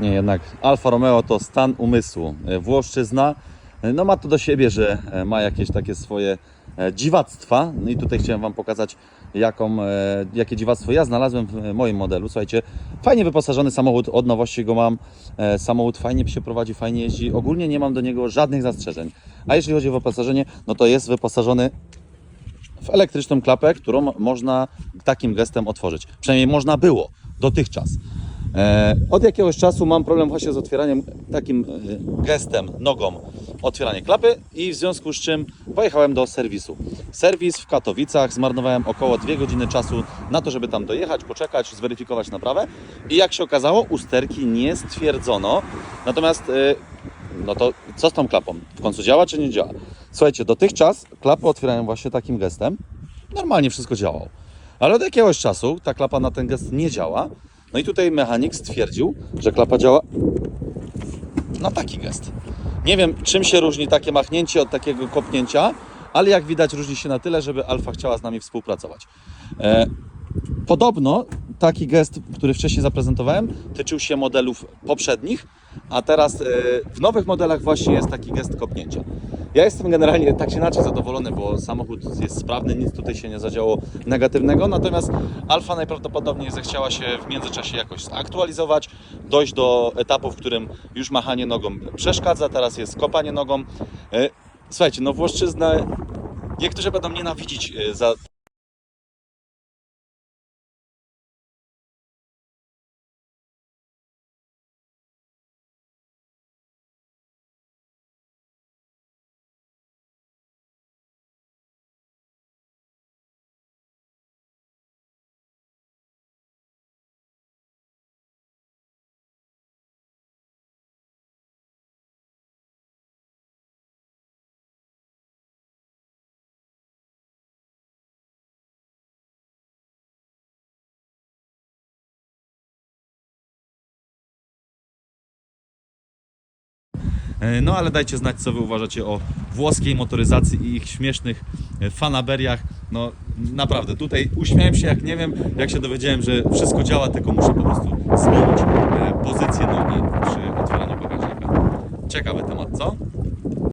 Nie, jednak Alfa Romeo to stan umysłu. E, Włoszczyzna, e, no ma to do siebie, że e, ma jakieś takie swoje dziwactwa. No i tutaj chciałem Wam pokazać, jaką, jakie dziwactwo ja znalazłem w moim modelu. Słuchajcie, fajnie wyposażony samochód, od nowości go mam. Samochód fajnie się prowadzi, fajnie jeździ. Ogólnie nie mam do niego żadnych zastrzeżeń. A jeżeli chodzi o wyposażenie, no to jest wyposażony w elektryczną klapę, którą można takim gestem otworzyć. Przynajmniej można było dotychczas. E, od jakiegoś czasu mam problem właśnie z otwieraniem takim e, gestem, nogą, otwieranie klapy i w związku z czym pojechałem do serwisu. Serwis w Katowicach, zmarnowałem około 2 godziny czasu na to, żeby tam dojechać, poczekać, zweryfikować naprawę i jak się okazało, usterki nie stwierdzono. Natomiast e, no to co z tą klapą? W końcu działa czy nie działa? Słuchajcie, dotychczas klapy otwierałem właśnie takim gestem. Normalnie wszystko działało. Ale od jakiegoś czasu ta klapa na ten gest nie działa. No i tutaj mechanik stwierdził, że klapa działa na taki gest. Nie wiem, czym się różni takie machnięcie od takiego kopnięcia, ale jak widać różni się na tyle, żeby Alfa chciała z nami współpracować. E, Podobno taki gest, który wcześniej zaprezentowałem, tyczył się modelów poprzednich, a teraz e, w nowych modelach właśnie jest taki gest kopnięcia. Ja jestem generalnie tak czy inaczej zadowolony, bo samochód jest sprawny, nic tutaj się nie zadziało negatywnego, natomiast Alfa najprawdopodobniej zechciała się w międzyczasie jakoś zaktualizować, dojść do etapu, w którym już machanie nogą przeszkadza, teraz jest kopanie nogą. E, Słuchajcie, no Włoszczyznę niektórzy będą nienawidzić e, za No ale dajcie znać, co Wy uważacie o włoskiej motoryzacji i ich śmiesznych e, fanaberiach. No naprawdę, tutaj uśmiałem się jak nie wiem, jak się dowiedziałem, że wszystko działa, tylko muszę po prostu zmienić e, pozycję nogi przy otwieraniu bagażnika. Co?